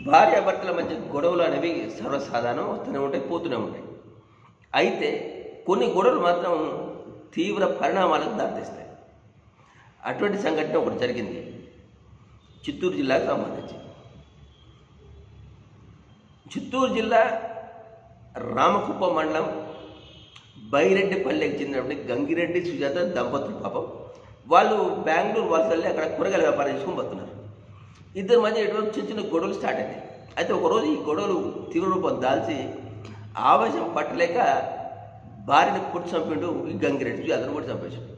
భార్యాభర్తల మధ్య గొడవలు అనేవి సర్వసాధారణం వస్తూనే ఉంటాయి పోతూనే ఉంటాయి. అయితే కొన్ని గొడవలు మాత్రం తీవ్ర పరిణామాలకు దారితీస్తాయి. అటువంటి సంఘటన ఒకటి జరిగింది. చిత్తూరు జిల్లాకు సంబంధించి. చిత్తూరు జిల్లా రామకుప్ప మండలం బైరెడ్డిపల్లెకి చెందినటువంటి గంగిరెడ్డి సుజాత దంపతులు పాపం. వాళ్ళు బెంగళూరు వలసల్లి అక్కడ కూరగాయల వ్యాపారం చేసుకొని పోతున్నారు. ఇద్దరి మధ్య ఎటువంటి చిన్న చిన్న గొడవలు స్టార్ట్ అయినాయి. అయితే ఒకరోజు ఈ గొడవలు తీవ్ర రూపం దాల్చి ఆవేశం పట్టలేక భార్యని కొట్టి చంపిండు ఈ గంగిరెడ్డి. అతను కూడా చంపేశాడు.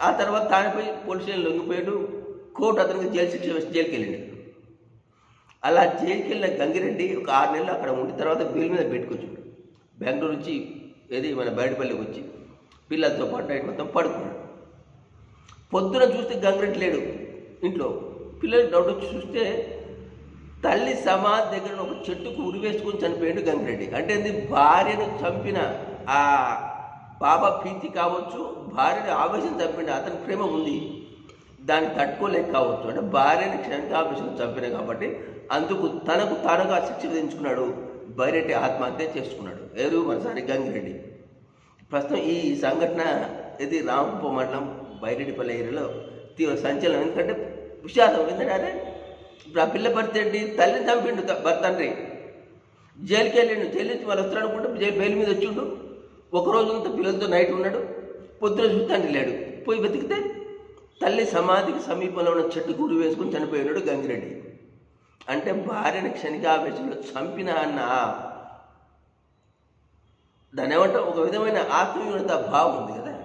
ఆ తర్వాత తానిపై పోలీస్ స్టేషన్ లొంగిపోయాడు. కోర్టు అతనికి జైలు శిక్ష వేసి జైలుకి వెళ్ళాడు. అలా జైలుకి వెళ్ళిన గంగిరెడ్డి ఒక ఆరు నెలలు అక్కడ ఉండి తర్వాత బిల్ మీద పెట్టుకొచ్చాడు. బెంగళూరు నుంచి ఏది మన బయటపల్లికి వచ్చి పిల్లలతో పాటు నైట్ మొత్తం పడుకున్నాడు. పొద్దున చూస్తే గంగిరెడ్డి లేడు ఇంట్లో. పిల్లలు డౌట్ వచ్చి చూస్తే తల్లి సమాధి దగ్గర ఒక చెట్టుకు ఉరివేసుకొని చనిపోయాడు గంగిరెడ్డి. అంటే ఏంది? భార్యను చంపిన ఆ బాబా ప్రీతి కావచ్చు భార్యని ఆవేశం చంపిన అతని ప్రేమ ఉంది. దాన్ని తట్టుకోలేక కావచ్చు. అంటే భార్యని క్షణికావేశం చంపిన కాబట్టి అందుకు తనకు తానుగా శిక్ష విధించుకున్నాడు. బైరెడ్డి ఆత్మహత్య చేసుకున్నాడు. ఎవరు మనసారి గంగిరెడ్డి. ప్రస్తుతం ఈ సంఘటన ఇది రామకుప్ప మండలం బైరెడ్డిపల్లి ఏరియాలో తీవ్ర సంచలనం. ఎందుకంటే విషాదం ఎందుకంటే అదే ఇప్పుడు ఆ పిల్ల భర్త ఏంటి? తల్లిని చంపిండు త- భర్త తండ్రి. జైలుకి వెళ్ళిండు జైలు నుంచి వాళ్ళు వస్తాడు అనుకుంటే జైలు బెయిల్ మీద వచ్చిండు. ఒక రోజు అంతా పిల్లలతో నైట్ ఉన్నాడు. పొద్దున చూస్తాంటి లేడు. పోయి వెతికితే తల్లి సమాధికి సమీపంలో ఉన్న చెట్టు కూరి వేసుకుని చనిపోయినాడు గంగిరెడ్డి. అంటే భార్యని క్షణికావేశంలో చంపిన అన్న దాని ఏమంటే ఒక విధమైన ఆత్మీయత భావం ఉంది కదా.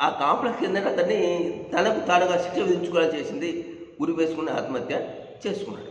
ఆ కాంప్లెక్స్ ఏంటంటే అతన్ని తనకు తానుగా శిక్ష విధించుకోవాలని చేసింది ఉరి వేసుకుని ఆత్మహత్య చేసుకున్నాడు.